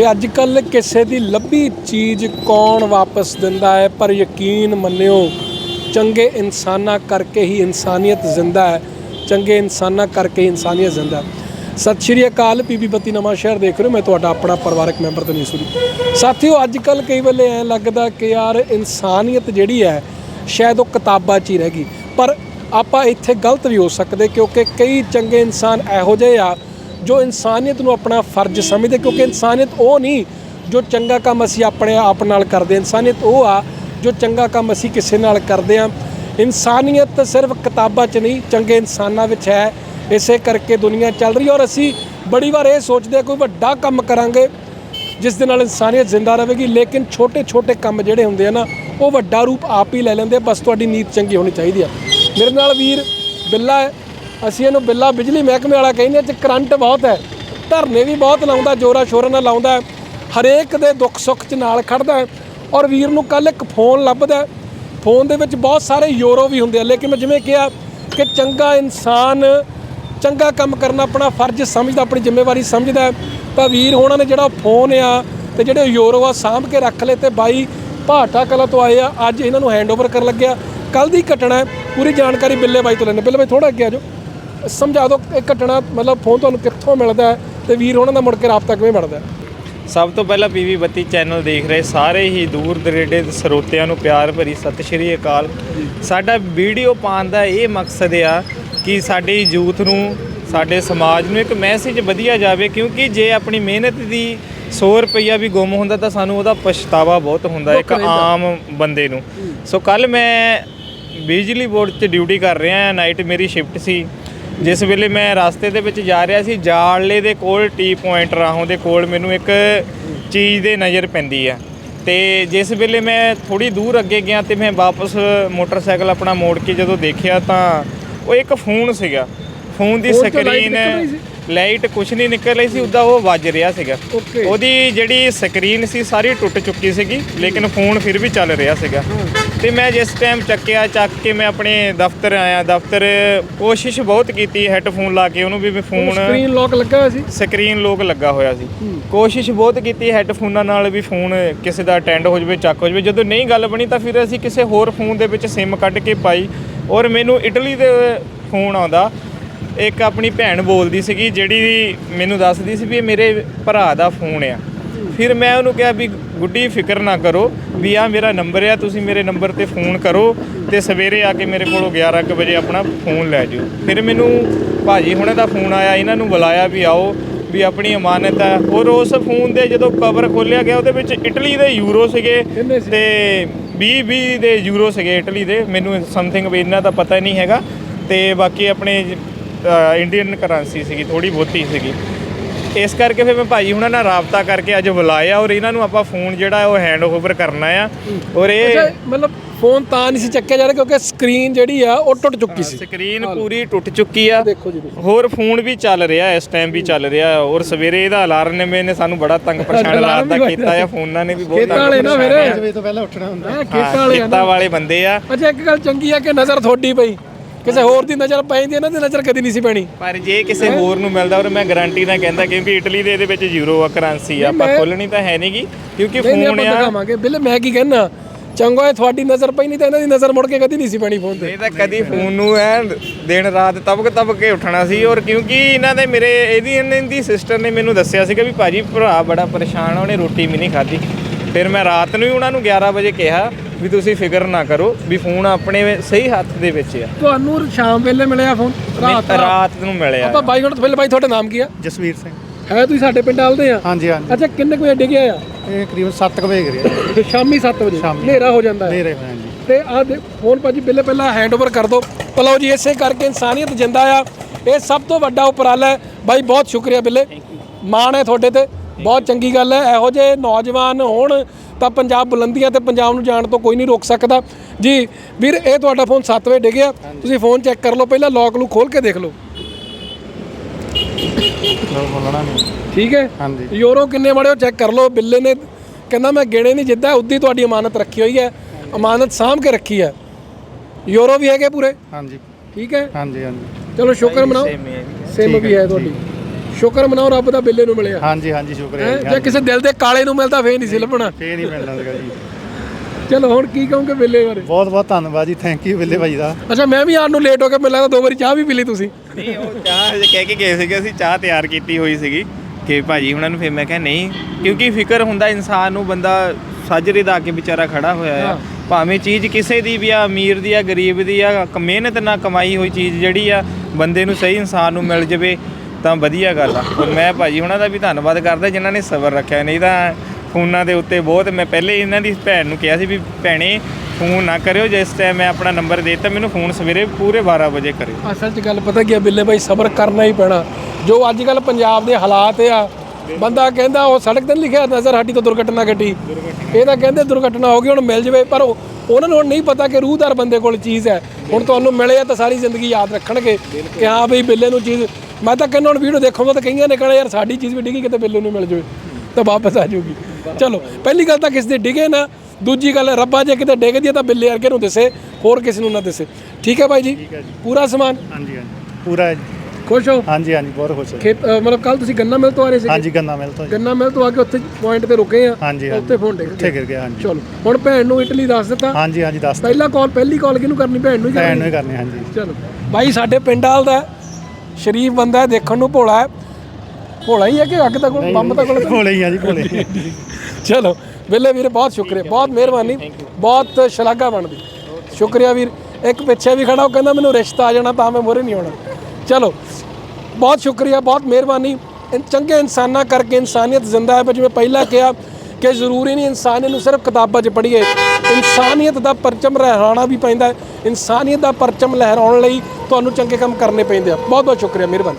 ਕਿ ਅੱਜ ਕੱਲ ਕਿਸੇ ਦੀ ਲੱਭੀ ਚੀਜ਼ ਕੌਣ ਵਾਪਸ ਦਿੰਦਾ ਹੈ? ਪਰ ਯਕੀਨ ਮੰਨਿਓ, ਚੰਗੇ ਇਨਸਾਨਾਂ ਕਰਕੇ ਹੀ ਇਨਸਾਨੀਅਤ ਜ਼ਿੰਦਾ ਹੈ। ਚੰਗੇ ਇਨਸਾਨਾਂ ਕਰਕੇ ਹੀ ਇਨਸਾਨੀਅਤ ਜ਼ਿੰਦਾ ਹੈ। ਸਤਿ ਸ਼੍ਰੀ ਅਕਾਲ ਪੀਬੀ ਬੱਤੀ ਨਵਾਂ ਸ਼ਹਿਰ ਦੇਖ ਰਹੇ ਹੋ। ਮੈਂ ਤੁਹਾਡਾ ਆਪਣਾ ਪਰਿਵਾਰਕ ਮੈਂਬਰ ਤਨੀਸੂਰੀ ਸਾਥੀਓ, ਅੱਜ ਕੱਲ ਕਈ ਵੇਲੇ ਐ ਲੱਗਦਾ ਕਿ ਯਾਰ ਇਨਸਾਨੀਅਤ ਜਿਹੜੀ ਹੈ, ਸ਼ਾਇਦ ਉਹ ਕਿਤਾਬਾਂ 'ਚ ਹੀ ਰਹਿ ਗਈ। ਪਰ ਆਪਾਂ ਇੱਥੇ ਗਲਤ ਵੀ ਹੋ ਸਕਦੇ, ਕਿਉਂਕਿ ਕਈ ਚੰਗੇ ਇਨਸਾਨ ਇਹੋ ਜਿਹੇ ਆ ਜੋ ਇਨਸਾਨੀਅਤ ਨੂੰ ਆਪਣਾ ਫਰਜ਼ ਸਮਝਦੇ, ਕਿਉਂਕਿ ਇਨਸਾਨੀਅਤ ਉਹ ਨਹੀਂ ਜੋ ਚੰਗਾ ਕੰਮ ਅਸੀਂ ਆਪਣੇ ਆਪ ਨਾਲ ਕਰਦੇ। ਇਨਸਾਨੀਅਤ ਉਹ ਆ ਜੋ ਚੰਗਾ ਕੰਮ ਅਸੀਂ ਕਿਸੇ ਨਾਲ ਕਰਦੇ ਆ ਇਨਸਾਨੀਅਤ ਸਿਰਫ ਕਿਤਾਬਾਂ 'ਚ ਨਹੀਂ, ਚੰਗੇ ਇਨਸਾਨਾਂ ਵਿੱਚ ਹੈ। ਇਸੇ ਕਰਕੇ ਦੁਨੀਆ ਚੱਲ ਰਹੀ ਔਰ ਅਸੀਂ ਬੜੀ ਵਾਰ ਇਹ ਸੋਚਦੇ ਹਾਂ, ਕੋਈ ਵੱਡਾ ਕੰਮ ਕਰਾਂਗੇ, ਜਿਸ ਦੇ ਨਾਲ ਇਨਸਾਨੀਅਤ ਜ਼ਿੰਦਾ ਰਹੇਗੀ। ਲੇਕਿਨ ਛੋਟੇ ਛੋਟੇ ਕੰਮ ਜਿਹੜੇ ਹੁੰਦੇ ਆ ਨਾ, ਉਹ ਵੱਡਾ ਰੂਪ ਆਪ ਹੀ ਲੈ ਲੈਂਦੇ ਬਸ ਤੁਹਾਡੀ ਨੀਤ ਚੰਗੀ ਹੋਣੀ ਚਾਹੀਦੀ ਆ। ਮੇਰੇ ਨਾਲ ਵੀਰ ਬਿੱਲਾ ਅਸੀਂ ਇਹਨੂੰ ਬਿੱਲਾ ਬਿਜਲੀ ਮਹਿਕਮੇ ਵਾਲਾ ਕਹਿੰਦੇ ਆ ਚ ਕਰੰਟ ਬਹੁਤ ਹੈ। ਧਰਨੇ ਵੀ ਬਹੁਤ ਲਾਉਂਦਾ, ਜੋਰਾ ਸ਼ੋਰਾਂ ਨਾਲ ਲਾਉਂਦਾ ਹਰੇਕ ਦੇ ਦੁੱਖ ਸੁੱਖ 'ਚ ਨਾਲ ਖੜਦਾ ਔਰ ਵੀਰ ਨੂੰ ਕੱਲ ਇੱਕ ਫੋਨ ਲੱਭਦਾ ਫੋਨ ਦੇ ਵਿੱਚ ਬਹੁਤ ਸਾਰੇ ਯੂਰੋ ਵੀ ਹੁੰਦੇ ਆ, ਲੇਕਿਨ ਮੈਂ ਜਿਵੇਂ ਕਿਹਾ ਕਿ ਚੰਗਾ ਇਨਸਾਨ ਚੰਗਾ ਕੰਮ ਕਰਨਾ ਆਪਣਾ ਫਰਜ਼ ਸਮਝਦਾ, ਆਪਣੀ ਜ਼ਿੰਮੇਵਾਰੀ ਸਮਝਦਾ ਤਾਂ ਵੀਰ ਹੋਣਾ ਨੇ ਜਿਹੜਾ ਫੋਨ ਆ ਤੇ ਜਿਹੜੇ ਯੂਰੋ ਆ ਸਾਂਭ ਕੇ ਰੱਖ ਲਏ ਤੇ ਬਾਈ ਭਾਟਾ ਕਲਾ ਤੋਂ ਆਏ ਆ, ਅੱਜ ਇਹਨਾਂ ਨੂੰ ਹੈਂਡਓਵਰ ਕਰਨ ਲੱਗਿਆ। ਕੱਲ ਦੀ ਘਟਨਾ ਪੂਰੀ ਜਾਣਕਾਰੀ ਬਿੱਲੇ ਬਾਈ ਤੋਂ ਲੈਣੇ ਬਿੱਲੇ ਬਾਈ ਥੋੜਾ ਅੱਗੇ ਆ ਜਾਓ। ਸਮਝਾ ਦਿਓ ਇਹ ਘਟਨਾ ਮਤਲਬ ਫੋਨ ਤੁਹਾਨੂੰ ਕਿੱਥੋਂ ਮਿਲਦਾ ਤੇ ਵੀਰ ਹੋਣਾ ਦਾ ਮੁੜ ਕੇ ਰਾਬਤਾ ਕਿਵੇਂ ਬਣਦਾ ਸਭ ਤੋਂ ਪਹਿਲਾਂ ਪੀਵੀ ਬੱਤੀ ਚੈਨਲ ਦੇਖ ਰਹੇ ਸਾਰੇ ਹੀ ਦੂਰ ਦਰੇਡੇ ਦੇ ਸਰੋਤਿਆਂ ਨੂੰ ਪਿਆਰ ਭਰੀ ਸਤਿ ਸ਼੍ਰੀ ਅਕਾਲ। ਸਾਡਾ ਵੀਡੀਓ ਪਾਉਣ ਦਾ ਇਹ ਮਕਸਦ ਆ ਕਿ ਸਾਡੇ ਯੂਥ ਨੂੰ ਸਾਡੇ ਸਮਾਜ ਨੂੰ ਇੱਕ ਮੈਸੇਜ ਵਧੀਆ ਜਾਵੇ ਕਿਉਂਕਿ ਜੇ ਆਪਣੀ ਮਿਹਨਤ ਦੀ 100 ਰੁਪਈਆ ਵੀ ਗੁੰਮ ਹੁੰਦਾ ਤਾਂ ਸਾਨੂੰ ਉਹਦਾ ਪਛਤਾਵਾ ਬਹੁਤ ਹੁੰਦਾ ਇੱਕ ਆਮ ਬੰਦੇ ਨੂੰ। ਸੋ ਕੱਲ ਮੈਂ ਬਿਜਲੀ ਬੋਰਡ 'ਚ ਡਿਊਟੀ ਕਰ ਰਿਹਾ ਨਾਈਟ ਮੇਰੀ ਸ਼ਿਫਟ ਸੀ। ਜਿਸ ਵੇਲੇ ਮੈਂ ਰਸਤੇ ਦੇ ਵਿੱਚ ਜਾ ਰਿਹਾ ਸੀ ਜਾਲੇ ਦੇ ਕੋਲ ਟੀ ਪੁਆਇੰਟ ਰਾਹੋਂ ਦੇ ਕੋਲ ਮੈਨੂੰ ਇੱਕ ਚੀਜ਼ ਦੇ ਨਜ਼ਰ ਪੈਂਦੀ ਆ ਤੇ ਜਿਸ ਵੇਲੇ ਮੈਂ ਥੋੜੀ ਦੂਰ ਅੱਗੇ ਗਿਆ ਤੇ ਮੈਂ ਵਾਪਸ ਮੋਟਰਸਾਈਕਲ ਆਪਣਾ ਮੋੜ ਕੇ ਜਦੋਂ ਦੇਖਿਆ ਤਾਂ ਉਹ ਇੱਕ ਫੋਨ ਸੀਗਾ ਫੋਨ ਦੀ ਸਕਰੀਨ? ਲਾਈਟ ਕੁਛ ਨਹੀਂ ਨਿਕਲ ਰਹੀ ਸੀ ਉਹਦਾ ਉਹ ਵੱਜ ਰਿਹਾ ਸੀਗਾ। Okay. ਉਹਦੀ ਜਿਹੜੀ ਸਕਰੀਨ ਸੀ ਸਾਰੀ ਟੁੱਟ ਚੁੱਕੀ ਸੀਗੀ ਲੇਕਿਨ ਫੋਨ ਫਿਰ ਵੀ ਚੱਲ ਰਿਹਾ ਸੀਗਾ। ਤੇ ਮੈਂ ਜਿਸ ਟਾਈਮ ਚੱਕਿਆ ਚੱਕ ਕੇ ਮੈਂ ਆਪਣੇ ਦਫ਼ਤਰ ਆਇਆ। ਦਫ਼ਤਰ ਕੋਸ਼ਿਸ਼ ਬਹੁਤ ਕੀਤੀ ਹੈੱਡਫੋਨ ਲਾ ਕੇ ਉਹਨੂੰ ਵੀ ਮੈਂ ਫੋਨ ਸਕਰੀਨ ਲੋਕ ਲੱਗਾ ਹੋਇਆ ਸੀ? ਸਕਰੀਨ ਲੋਕ ਲੱਗਾ ਹੋਇਆ ਸੀ। ਕੋਸ਼ਿਸ਼ ਬਹੁਤ ਕੀਤੀ ਹੈੱਡਫੋਨਾਂ ਨਾਲ ਵੀ ਫੋਨ ਕਿਸੇ ਦਾ ਅਟੈਂਡ ਹੋ ਜਾਵੇ ਚੱਕ ਹੋ ਜਾਵੇ। ਜਦੋਂ ਨਹੀਂ ਗੱਲ ਬਣੀ ਤਾਂ ਫਿਰ ਅਸੀਂ ਕਿਸੇ ਹੋਰ ਫੋਨ ਦੇ ਵਿੱਚ SIM ਕੱਢ ਕੇ ਪਾਈ। ਔਰ ਮੈਨੂੰ ਇਟਲੀ ਦੇ ਫੋਨ ਆਉਂਦਾ। ਇੱਕ ਆਪਣੀ ਭੈਣ ਬੋਲਦੀ ਸੀਗੀ ਜਿਹੜੀ ਮੈਨੂੰ ਦੱਸਦੀ ਸੀ ਵੀ ਇਹ ਮੇਰੇ ਭਰਾ ਦਾ ਫੋਨ ਆ। ਫਿਰ ਮੈਂ ਉਹਨੂੰ ਕਿਹਾ ਵੀ ਗੁੱਡੀ ਫਿਕਰ ਨਾ ਕਰੋ ਵੀ ਆ ਮੇਰਾ ਨੰਬਰ ਆ ਤੁਸੀਂ ਮੇਰੇ ਨੰਬਰ ਤੇ ਫੋਨ ਕਰੋ ਤੇ ਸਵੇਰੇ ਆ ਕੇ ਮੇਰੇ ਕੋਲੋਂ 11 ਕੁ ਵਜੇ ਆਪਣਾ ਫੋਨ ਲੈ ਜਿਓ। ਫਿਰ ਮੈਨੂੰ ਭਾਜੀ ਹੁਣੇ ਦਾ ਫੋਨ ਆਇਆ ਇਹਨਾਂ ਨੂੰ ਬੁਲਾਇਆ ਵੀ ਆਓ ਵੀ ਆਪਣੀ ਅਮਾਨਤ ਹੈ ਔਰ ਉਸ ਫੋਨ ਦੇ ਜਦੋਂ ਕਵਰ ਖੋਲਿਆ ਗਿਆ ਉਹਦੇ ਵਿੱਚ ਇਟਲੀ ਦੇ ਯੂਰੋ ਸੀਗੇ? ਤੇ 20 20 ਦੇ ਯੂਰੋ ਸੀਗੇ ਇਟਲੀ ਦੇ। ਮੈਨੂੰ ਸਮਥਿੰਗ ਵੀ ਇਹਨਾਂ ਦਾ ਪਤਾ ਨਹੀਂ ਹੈਗਾ। ਤੇ ਬਾਕੀ ਆਪਣੇ ਇੰਡੀਅਨ ਕਰੰਸੀ ਸੀਗੀ ਥੋੜੀ ਬਹੁਤੀ ਸੀਗੀ। ਇਸ ਕਰਕੇ ਫਿਰ ਮੈਂ ਭਾਜੀ ਹੁਣਾਂ ਨਾਲ ਰਾਬਤਾ ਕਰਕੇ ਅੱਜ ਬੁਲਾਇਆ ਔਰ ਇਹਨਾਂ ਨੂੰ ਆਪਾਂ ਫੋਨ ਜਿਹੜਾ ਉਹ ਹੈਂਡ ਓਵਰ ਕਰਨਾ ਆ। ਔਰ ਇਹ ਅੱਛਾ ਮਤਲਬ ਫੋਨ ਤਾਂ ਨਹੀਂ ਸੀ ਚੱਕਿਆ ਜਾ ਰਿਹਾ ਕਿਉਂਕਿ ਸਕਰੀਨ ਜਿਹੜੀ ਆ ਉਹ ਟੁੱਟ ਚੁੱਕੀ ਸੀ। ਸਕਰੀਨ ਪੂਰੀ ਟੁੱਟ ਚੁੱਕੀ ਆ। ਦੇਖੋ ਜੀ ਤੁਸੀਂ। ਹੋਰ ਫੋਨ ਵੀ ਚੱਲ ਰਿਹਾ ਇਸ ਟਾਈਮ ਵੀ ਚੱਲ ਰਿਹਾ। ਔਰ ਸਵੇਰੇ ਇਹਦਾ ਅਲਾਰਮ ਨੇ ਨੇ ਸਾਨੂੰ ਬੜਾ ਤੰਗ ਪਰੇਸ਼ਾਨ ਰਾਤ ਦਾ ਕੀਤਾ ਆ ਫੋਨਾਂ ਨੇ ਵੀ ਬਹੁਤ ਤੰਗ ਵਾਲੇ ਨਾ ਫਿਰ। ਆ। ਵਜੇ ਤੋਂ ਪਹਿਲਾਂ ਉੱਠਣਾ ਹੁੰਦਾ। ਖੇਤਾਂ ਵਾਲੇ ਬੰਦੇ ਆ। ਅੱਛਾ ਇੱਕ ਗੱਲ ਚੰਗੀ ਆ ਕਿ ਨਜ਼ਰ ਤੁਹਾਡੀ ਪਈ। ਕਿਸੇ ਹੋਰ ਦੀ ਨਜ਼ਰ ਪੈਂਦੀ ਇਹਨਾਂ ਦੀ ਨਜ਼ਰ ਕਦੀ ਨਹੀਂ ਸੀ ਪੈਣੀ। ਪਰ ਜੇ ਕਿਸੇ ਹੋਰ ਨੂੰ ਮਿਲਦਾ ਔਰ ਮੈਂ ਗਾਰੰਟੀ ਨਾਲ ਕਹਿੰਦਾ ਕਿਉਂਕਿ ਇਟਲੀ ਦੇ ਇਹਦੇ ਵਿੱਚ ਯੂਰੋ ਆ ਕਰੰਸੀ ਆ ਆਪਾਂ ਖੋਲਣੀ ਤਾਂ ਹੈ ਨਹੀਂਗੀ ਕਿਉਂਕਿ ਨਹੀਂ ਫੋਨ ਆਪਾਂ ਆ। ਦਿਖਾਵਾਂਗੇ। ਬਿੱਲੇ ਮੈਂ ਕੀ ਕਹਿਣਾ? ਚੰਗਾ ਹੈ ਤੁਹਾਡੀ ਨਜ਼ਰ ਪਈ ਨਹੀਂ ਤਾਂ ਇਹਨਾਂ ਦੀ ਨਜ਼ਰ ਮੁੜ ਕੇ ਕਦੀ ਨਹੀਂ ਸੀ ਪੈਣੀ ਫੋਨ ਤੇ। ਇਹ ਤਾਂ ਕਦੀ ਫੋਨ ਨੂੰ ਐ ਦਿਨ ਰਾਤ ਤਬਕ ਤਬਕ ਕੇ ਉੱਠਣਾ ਸੀ ਔਰ ਕਿਉਂਕਿ ਇਹਨਾਂ ਦੇ ਮੇਰੇ ਇਹਦੀ ਇਹਨਾਂ ਦੀ ਸਿਸਟਰ ਨੇ ਮੈਨੂੰ ਦੱਸਿਆ ਸੀਗਾ ਵੀ ਭਾਜੀ ਭਰਾ ਬੜਾ ਪਰੇਸ਼ਾਨ ਆ ਉਹਨੇ ਰੋਟੀ ਵੀ ਨਹੀਂ ਖਾਧੀ। ਫਿਰ ਮੈਂ ਰਾਤ ਨੂੰ ਹੀ ਉਹਨਾਂ ਨੂੰ 11 ਵਜੇ ਕਿਹਾ ਵੀ ਤੁਸੀਂ ਫਿਕਰ ਨਾ ਕਰੋ ਵੀ ਫੋਨ ਆਪਣੇ ਸਹੀ ਹੱਥ ਦੇ ਵਿੱਚ ਆ। ਤੁਹਾਨੂੰ ਸ਼ਾਮ ਵੇਲੇ ਮਿਲਿਆ ਫੋਨ? ਰਾਤ ਰਾਤ ਨੂੰ ਮਿਲਿਆ। ਆਪਾਂ ਬਾਈ ਹੁਣ ਤੋਂ ਪਹਿਲੇ ਬਾਈ ਤੁਹਾਡਾ ਨਾਮ ਕੀ ਆ? ਜਸਵੀਰ ਸਿੰਘ। ਹੈ ਤੁਸੀਂ ਸਾਡੇ ਪਿੰਡ ਆਲਦੇ ਆ? ਹਾਂਜੀ ਹਾਂਜੀ। ਅੱਛਾ ਕਿੰਨੇ ਕੁ ਵਜੇ ਡਿੱਗਿਆ ਆ ਇਹ ਕਰੀਬਨ 7 ਵਜੇ ਗਿਰਿਆ। ਸ਼ਾਮੀ 7 ਵਜੇ? ਸ਼ਾਮੀ। ਹਨੇਰਾ ਹੋ ਜਾਂਦਾ ਹੈ। ਨੇਰੇ ਹੋਏ ਹਾਂਜੀ। ਤੇ ਆ ਫੋਨ ਭਾਜੀ ਬਿੱਲੇ ਪਹਿਲਾਂ ਹੈਂਡਓਵਰ ਕਰ ਦਿਓ। ਪਲੋ ਜੀ ਇਸੇ ਕਰਕੇ ਇਨਸਾਨੀਅਤ ਜਿੰਦਾ ਆ। ਇਹ ਸਭ ਤੋਂ ਵੱਡਾ ਉਪਰਾਲਾ ਹੈ। ਬਾਈ ਬਹੁਤ ਸ਼ੁਕਰੀਆ ਬਿੱਲੇ। ਮਾਣ ਹੈ ਤੁਹਾਡੇ ਤੇ। ਬਹੁਤ ਚੰਗੀ ਗੱਲ ਹੈ ਇਹੋ ਜਿਹੇ ਨੌਜਵਾਨ ਹੋਣ ਤਾਂ ਪੰਜਾਬ ਬੁਲੰਦੀਆਂ ਤੇ ਪੰਜਾਬ ਨੂੰ ਜਾਣ ਤੋਂ ਕੋਈ ਨਹੀਂ ਰੋਕ ਸਕਦਾ। ਜੀ ਵੀਰ ਇਹ ਤੁਹਾਡਾ ਫੋਨ 7 ਵਜੇ ਡਿੱਗਿਆ ਤੁਸੀਂ ਫੋਨ ਚੈੱਕ ਕਰ ਲਓ ਪਹਿਲਾਂ ਲੌਕ ਨੂੰ ਖੋਲ ਕੇ ਦੇਖ ਲਓ। ਲੋ ਬੋਲਣਾ ਨਹੀਂ। ਠੀਕ ਹੈ? ਹਾਂਜੀ। ਯੂਰੋ ਕਿੰਨੇ ਬੜੇ ਉਹ ਚੈੱਕ ਕਰ ਲਓ। ਬਿੱਲੇ ਨੇ ਕਹਿੰਦਾ ਮੈਂ ਗਿਣੇ ਨਹੀਂ ਜਿੱਦਾਂ ਉਦੀ ਤੁਹਾਡੀ ਅਮਾਨਤ ਰੱਖੀ ਹੋਈ ਹੈ। ਅਮਾਨਤ ਸਾਂਭ ਕੇ ਰੱਖੀ ਹੈ। ਯੂਰੋ ਵੀ ਹੈਗੇ ਪੂਰੇ? ਹਾਂਜੀ। ਠੀਕ ਹੈ? ਹਾਂਜੀ ਹਾਂਜੀ। ਚਲੋ ਸ਼ੁਕਰ ਮਨਾਓ। ਸਿਮ ਵੀ ਹੈ ਤੁਹਾਡੀ। ਸ਼ੁਕਰ ਮਨਾਓ ਰੱਬ ਦਾ ਬਿੱਲੇ ਨੂੰ ਮਿਲਿਆ। ਹਾਂਜੀ ਹਾਂਜੀ ਸ਼ੁਕਰੀਆ ਹੈਂ? ਜੀ ਜੇ ਕਿਸੇ ਦਿਲ ਦੇ ਕਾਲੇ ਨੂੰ ਮਿਲਦਾ ਫੇਰ ਨਹੀਂ ਸੀ ਲੱਭਣਾ। ਫੇਰ ਨਹੀਂ ਮਿਲਣਾ ਸੀਗਾ ਜੀ। ਚਲੋ ਹੁਣ ਕੀ ਕਹੋਗੇ ਬਿੱਲੇ ਬਾਰੇ? ਬਹੁਤ ਬਹੁਤ ਧੰਨਵਾਦ ਜੀ ਥੈਂਕ ਯੂ ਬਿੱਲੇ ਭਾਈ ਦਾ। ਅੱਛਾ ਮੈਂ ਵੀ ਆਉਣ ਨੂੰ ਲੇਟ ਹੋ ਗਿਆ ਮੈਨੂੰ ਲੱਗਦਾ ਦੋ ਵਾਰੀ ਚਾਹ ਵੀ ਪੀ ਲਈ ਤੁਸੀਂ। ਨਹੀਂ ਉਹ ਚਾਹ ਹਜੇ ਕਹਿ ਕੇ ਗਏ ਸੀਗੇ ਅਸੀਂ ਚਾਹ ਤਿਆਰ ਕੀਤੀ ਹੋਈ ਸੀਗੀ। ਕਿ ਭਾਜੀ ਉਹਨਾਂ ਨੂੰ ਫਿਰ ਮੈਂ ਕਿਹਾ ਨਹੀਂ ਕਿਉਂਕਿ ਫਿਕਰ ਹੁੰਦਾ ਇਨਸਾਨ ਨੂੰ ਬੰਦਾ ਸਾਜਰੇ ਦਾ ਕੇ ਵਿਚਾਰਾ ਖੜਾ ਹੋਇਆ ਹਾਂ। ਆ ਭਾਵੇਂ ਚੀਜ਼ ਕਿਸੇ ਦੀ ਵੀ ਆ ਅਮੀਰ ਦੀ ਆ ਗਰੀਬ ਦੀ ਆ ਕ- ਮਿਹਨਤ ਨਾਲ ਕਮਾਈ ਹੋਈ ਚੀਜ਼ ਜਿਹੜੀ ਆ ਬੰਦੇ ਨੂੰ ਸਹੀ ਇਨਸਾਨ ਨੂੰ ਮਿਲ ਜਵੇ। ਤਾਂ ਵਧੀਆ ਗੱਲ ਆ। ਔਰ ਮੈਂ ਭਾਜੀ ਉਹਨਾਂ ਦਾ ਵੀ ਧੰਨਵਾਦ ਕਰਦਾ ਜਿਨ੍ਹਾਂ ਨੇ ਸਬਰ ਰੱਖਿਆ। ਨਹੀਂ ਤਾਂ ਫੋਨਾਂ ਦੇ ਉੱਤੇ ਬਹੁਤ ਮੈਂ ਪਹਿਲੇ ਇਹਨਾਂ ਦੀ ਭੈਣ ਨੂੰ ਕਿਹਾ ਸੀ ਵੀ ਭੈਣੇ ਫੋਨ ਨਾ ਕਰਿਓ, ਜਿਸ ਟਾਈਮ ਮੈਂ ਆਪਣਾ ਨੰਬਰ ਦੇ ਦਿੱਤਾ, ਮੈਨੂੰ ਫੋਨ ਸਵੇਰੇ ਪੂਰੇ 12 ਵਜੇ ਕਰਿਓ। ਅਸਲ 'ਚ ਗੱਲ ਪਤਾ ਕੀ ਆ, ਬਿੱਲੇ ਭਾਈ ਸਬਰ ਕਰਨਾ ਹੀ ਪੈਣਾ। ਜੋ ਅੱਜ ਕੱਲ ਪੰਜਾਬ ਦੇ ਹਾਲਾਤ ਆ, ਬੰਦਾ ਕਹਿੰਦਾ ਉਹ ਸੜਕ ਤੇ ਨੀ ਲਿਖਿਆ ਨਜ਼ਰ ਸਾਡੀ ਤੋਂ ਦੁਰਘਟਨਾ ਘਟੀ। ਇਹ ਤਾਂ ਕਹਿੰਦੇ ਦੁਰਘਟਨਾ ਹੋ ਗਈ, ਹੁਣ ਮਿਲ ਜਵੇ। ਪਰ ਉਹਨਾਂ ਨੂੰ ਹੁਣ ਨਹੀਂ ਪਤਾ ਕਿ ਰੂਹਦਾਰ ਬੰਦੇ ਕੋਲ ਚੀਜ਼ ਹੈ। ਹੁਣ ਤੁਹਾਨੂੰ ਮਿਲੇ ਆ ਤਾਂ ਸਾਰੀ ਜ਼ਿੰਦਗੀ ਯਾਦ ਰੱਖਣਗੇ ਕਿ ਹਾਂ ਬਈ ਬਿੱਲੇ ਨੂੰ ਚੀਜ਼ ਮੈਂ ਤਾਂ ਕਹਿੰਦਾ ਹੁਣ ਵੀਡੀਓ ਦੇਖੂੰਗਾ ਤਾਂ ਕਈਆਂ ਨੇ ਕਹਣਾ ਯਾਰ ਸਾਡੀ ਚੀਜ਼ ਵੀ ਡਿੱਗੀ ਕਿਤੇ ਬਿੱਲੇ ਨੂੰ ਮਿਲ ਜਵੇ। ਤਾਂ ਵਾਪਸ ਆ ਜਾਊਗੀ। ਚਲੋ ਪਹਿਲੀ ਗੱਲ ਤਾਂ ਕਿਸੇ ਦੇ ਡਿਗੇ ਨਾ ਦੂਜੀ ਗੱਲ ਰੱਬਾ ਜੇ ਕਿਤੇ ਡਿੱਗਦੀ ਹੈ ਤਾਂ ਬਿੱਲੇ ਵਰਗੇ ਨੂੰ ਦਿਸੇ ਹੋਰ ਕਿਸੇ ਨੂੰ ਨਾ ਦਿਸੇ। ਠੀਕ ਹੈ ਭਾਈ ਜੀ? ਪੂਰਾ ਸਮਾਨ? ਹਾਂਜੀ ਹਾਂਜੀ। ਪੂਰਾ। ਖੁਸ਼ ਹੋ? ਹਾਂਜੀ ਹਾਂਜੀ ਬਹੁਤ ਖੁਸ਼ ਹਾਂ ਖੇਤ ਅ, ਮਤਲਬ ਕੱਲ ਤੁਸੀਂ ਗੰਨਾ ਮਿਲ ਤੋਂ ਆ ਰਹੇ ਸੀ ਹਾਂਜੀ ਗੰਨਾ ਮਿਲ ਤੋਂ ਜੀ। ਗੰਨਾ ਮਿਲ ਤੋਂ ਆ ਕੇ ਉੱਥੇ ਪੁਆਇੰਟ ਤੇ ਰੁਕੇ ਆ? ਹਾਂਜੀ ਹਾਂਜੀ। ਉੱਥੇ ਫੋਨ ਡਿੱਗ ਉੱਥੇ ਗਿਰ ਗਿਆ ਹਾਂਜੀ। ਚਲੋ ਹੁਣ ਭੈਣ ਨੂੰ ਇਟਲੀ ਦੱਸ ਦਿੱਤਾ। ਹਾਂਜੀ ਹਾਂਜੀ ਦੱਸ ਦਿਓ। ਪਹਿਲਾ ਕਾਲ ਪਹਿਲੀ ਕਾਲ ਕਿਹਨੂੰ ਕਰਨੀ? ਭੈਣ ਨੂੰ ਹੀ ਭੈਣ ਕਰਨੀ ਨੂੰ ਹੀ ਕਰਨੀ ਹਾਂਜੀ। ਚਲੋ। ਬਾਈ ਸਾਡੇ ਪਿੰਡ ਵਾਲ ਦਾ ਹੈ। ਸ਼ਰੀਫ ਬੰਦਾ ਹੈ ਦੇਖਣ ਨੂੰ ਭੋਲਾ ਹੈ। ਭੋਲਾ ਹੀ ਹੈ ਕਿ ਅੱਗ ਤਾਂ ਕੋਲ ਬੰਬ ਤਾਂ ਕੋਲ ਭੋਲੇ ਹੀ ਆ ਜੀ ਭੋਲੇ। ਚਲੋ ਬਿੱਲੇ ਵੀਰ ਬਹੁਤ ਸ਼ੁਕਰੀਆ। ਬਹੁਤ ਮਿਹਰਬਾਨੀ ਬਹੁਤ ਸ਼ਲਾਘਾ ਬਣਦੀ। ਸ਼ੁਕਰੀਆ ਵੀਰ। ਇੱਕ ਪਿੱਛੇ ਵੀ ਖੜਾ ਉਹ ਕਹਿੰਦਾ ਮੈਨੂੰ ਰਿਸ਼ਤਾ ਆ ਜਾਣਾ ਤਾਂ ਮੈਂ ਮੋਰੇ ਨਹੀਂ ਆਉਣਾ। ਚਲੋ ਬਹੁਤ ਸ਼ੁਕਰੀਆ ਬਹੁਤ ਮਿਹਰਬਾਨੀ। ਚੰਗੇ ਇਨਸਾਨਾਂ ਕਰਕੇ ਇਨਸਾਨੀਅਤ ਜ਼ਿੰਦਾ ਹੈ ਜਿਵੇਂ ਪਹਿਲਾਂ ਕਿਹਾ ਕਿ ਜ਼ਰੂਰੀ ਨਹੀਂ ਇਨਸਾਨੀਅਤ ਨੂੰ ਸਿਰਫ ਕਿਤਾਬਾਂ 'ਚ ਪੜ੍ਹੀਏ। ਇਨਸਾਨੀਅਤ ਦਾ ਪਰਚਮ ਲਹਿਰਾਉਣਾ ਵੀ ਪੈਂਦਾ ਹੈ। ਇਨਸਾਨੀਅਤ ਦਾ ਪਰਚਮ ਲਹਿਰਾਉਣ ਲਈ ਤੁਹਾਨੂੰ ਚੰਗੇ ਕੰਮ ਕਰਨੇ ਪੈਂਦੇ ਆ। ਬਹੁਤ ਬਹੁਤ ਸ਼ੁਕਰੀਆ ਮਿਹਰਬਾਨੀ।